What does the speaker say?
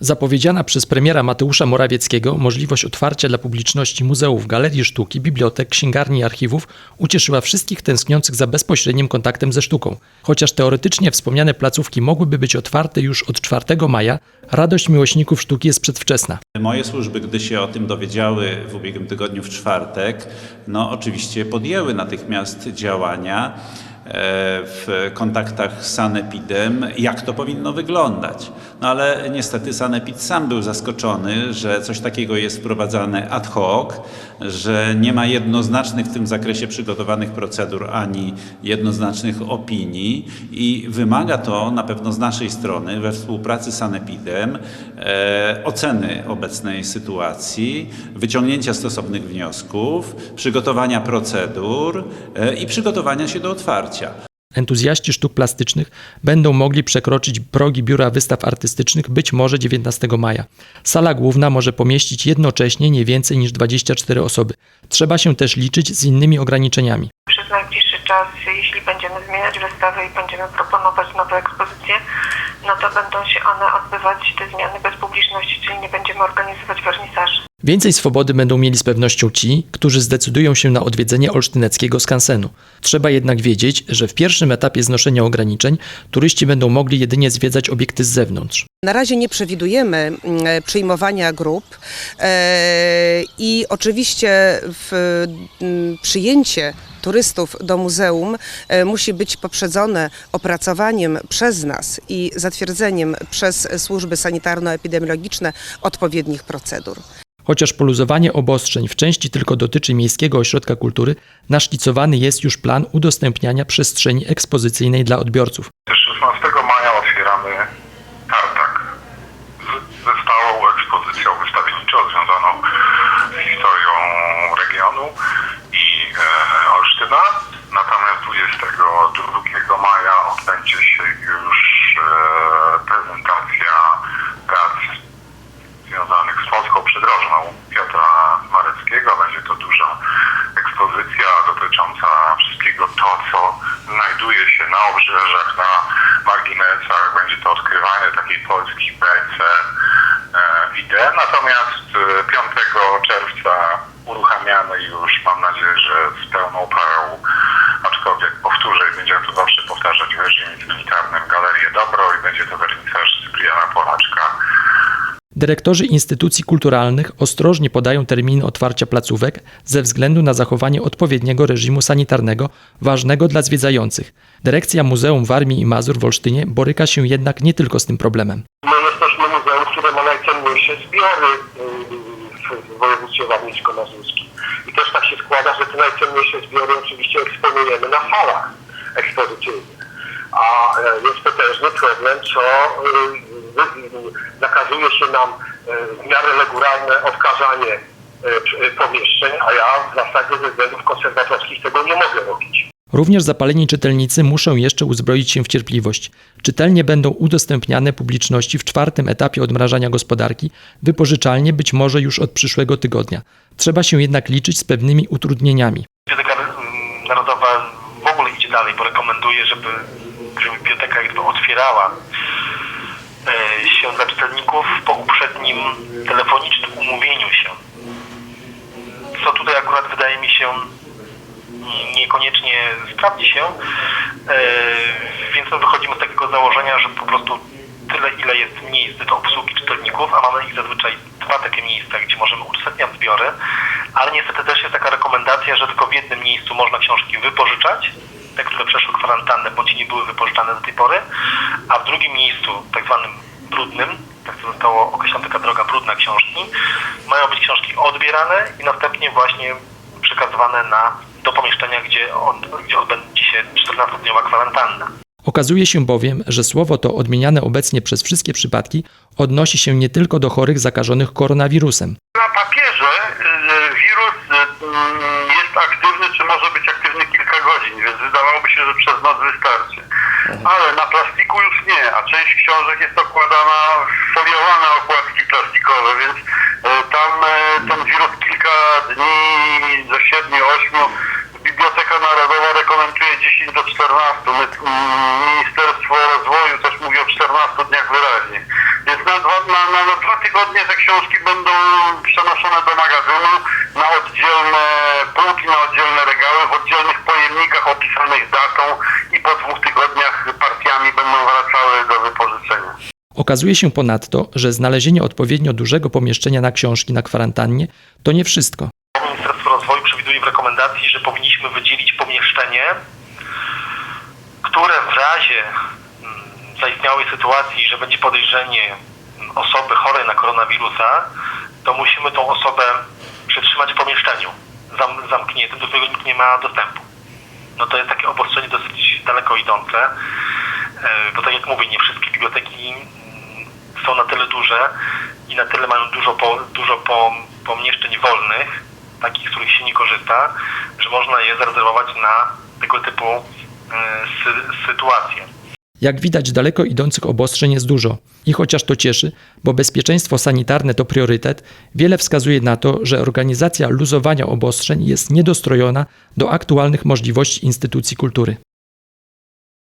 Zapowiedziana przez premiera Mateusza Morawieckiego możliwość otwarcia dla publiczności muzeów, galerii sztuki, bibliotek, księgarni i archiwów ucieszyła wszystkich tęskniących za bezpośrednim kontaktem ze sztuką. Chociaż teoretycznie wspomniane placówki mogłyby być otwarte już od 4 maja, radość miłośników sztuki jest przedwczesna. Moje służby, gdy się o tym dowiedziały w ubiegłym tygodniu w czwartek, no oczywiście podjęły natychmiast działania w kontaktach z Sanepidem, jak to powinno wyglądać. No ale niestety Sanepid sam był zaskoczony, że coś takiego jest wprowadzane ad hoc, że nie ma jednoznacznych w tym zakresie przygotowanych procedur ani jednoznacznych opinii i wymaga to na pewno z naszej strony we współpracy z Sanepidem e, oceny obecnej sytuacji, wyciągnięcia stosownych wniosków, przygotowania procedur e, i przygotowania się do otwarcia. Entuzjaści sztuk plastycznych będą mogli przekroczyć progi biura wystaw artystycznych być może 19 maja. Sala główna może pomieścić jednocześnie nie więcej niż 24 osoby. Trzeba się też liczyć z innymi ograniczeniami. Przez najbliższy czas, jeśli będziemy zmieniać wystawę i będziemy proponować nowe ekspozycje, no to będą się one odbywać, te zmiany bez publiczności, czyli nie będziemy organizować wernisaży. Więcej swobody będą mieli z pewnością ci, którzy zdecydują się na odwiedzenie olsztyneckiego skansenu. Trzeba jednak wiedzieć, że w pierwszym etapie znoszenia ograniczeń turyści będą mogli jedynie zwiedzać obiekty z zewnątrz. Na razie nie przewidujemy mm, przyjmowania grup e, i oczywiście mm, przyjęcie turystów do muzeum e, musi być poprzedzone opracowaniem przez nas i zatwierdzeniem przez służby sanitarno-epidemiologiczne odpowiednich procedur. Chociaż poluzowanie obostrzeń w części tylko dotyczy Miejskiego Ośrodka Kultury, naszkicowany jest już plan udostępniania przestrzeni ekspozycyjnej dla odbiorców. 16 maja otwieramy tartak z, ze stałą ekspozycją wystawienniczą związaną z historią regionu i e, Olsztyna. Natomiast 22 maja odbędzie się już e, prezentacja się na marginesach. Będzie to odkrywanie takiej Polski BC e, idei. Natomiast e, 5 czerwca uruchamiamy już, mam nadzieję, że z pełną parą, aczkolwiek powtórzę i będziemy to zawsze powtarzać w reżimie Dyrektorzy instytucji kulturalnych ostrożnie podają terminy otwarcia placówek ze względu na zachowanie odpowiedniego reżimu sanitarnego ważnego dla zwiedzających. Dyrekcja Muzeum Warmii i Mazur w Olsztynie boryka się jednak nie tylko z tym problemem. My jesteśmy muzeum, które ma najcenniejsze zbiory y, w województwie warmińsko-mazurskim. I też tak się składa, że te najcenniejsze zbiory oczywiście eksponujemy na salach ekspozycyjnych. A e, jest potężny problem, co nakazuje się nam y, w miarę regularne odkażanie y, p- pomieszczeń, a ja w zasadzie ze względów konserwatorskich tego nie mogę robić. Również zapaleni czytelnicy muszą jeszcze uzbroić się w cierpliwość. Czytelnie będą udostępniane publiczności w czwartym etapie odmrażania gospodarki, wypożyczalnie być może już od przyszłego tygodnia. Trzeba się jednak liczyć z pewnymi utrudnieniami. Biblioteka mm, Narodowa w ogóle idzie dalej, bo rekomenduje, żeby, żeby biblioteka jakby otwierała e, się dla czytelników po uprzednim telefonicznym umówieniu się. Co tutaj akurat wydaje mi się niekoniecznie sprawdzi się, e, więc my wychodzimy z takiego założenia, że po prostu tyle, ile jest miejsc do obsługi czytelników, a mamy ich zazwyczaj dwa takie miejsca, gdzie możemy udostępniać zbiory, ale niestety też jest taka rekomendacja, że tylko w jednym miejscu można książki wypożyczać, te, które przeszły kwarantannę bądź nie były wypożyczane do tej pory, a w drugim miejscu, tak zwanym brudnym, tak to zostało określona taka droga brudna książki, mają być książki odbierane i następnie właśnie przekazywane na, do pomieszczenia, gdzie, od, gdzie odbędzie się 14-dniowa kwarantanna. Okazuje się bowiem, że słowo to odmieniane obecnie przez wszystkie przypadki odnosi się nie tylko do chorych zakażonych koronawirusem. Jest aktywny, czy może być aktywny kilka godzin, więc wydawałoby się, że przez noc wystarczy. Ale na plastiku już nie, a część książek jest okładana w foliowane okładki plastikowe, więc y, tam y, ten wirus kilka dni do 7-8 Biblioteka Narodowa rekomenduje 10 do 14. My, mm, Ministerstwo Rozwoju też mówi o 14 dniach wyraźnie. Dwa na, na, na dwa tygodnie te książki będą przenoszone do magazynu na oddzielne półki, na oddzielne regały, w oddzielnych pojemnikach opisanych datą i po dwóch tygodniach partiami będą wracały do wypożyczenia. Okazuje się ponadto, że znalezienie odpowiednio dużego pomieszczenia na książki na kwarantannie to nie wszystko. Ministerstwo Rozwoju przewiduje w rekomendacji, że powinniśmy wydzielić pomieszczenie, które w razie mm, zaistniałej sytuacji, że będzie podejrzenie osoby chorej na koronawirusa, to musimy tą osobę przetrzymać w pomieszczeniu zam, zamkniętym, do którego nikt nie ma dostępu. No to jest takie obostrzenie dosyć daleko idące, e, bo tak jak mówię, nie wszystkie biblioteki mm, są na tyle duże i na tyle mają dużo, po, dużo po, pomieszczeń wolnych, takich, z których się nie korzysta, że można je zarezerwować na tego typu e, sy, sytuacje. Jak widać, daleko idących obostrzeń jest dużo. I chociaż to cieszy, bo bezpieczeństwo sanitarne to priorytet, wiele wskazuje na to, że organizacja luzowania obostrzeń jest niedostrojona do aktualnych możliwości instytucji kultury.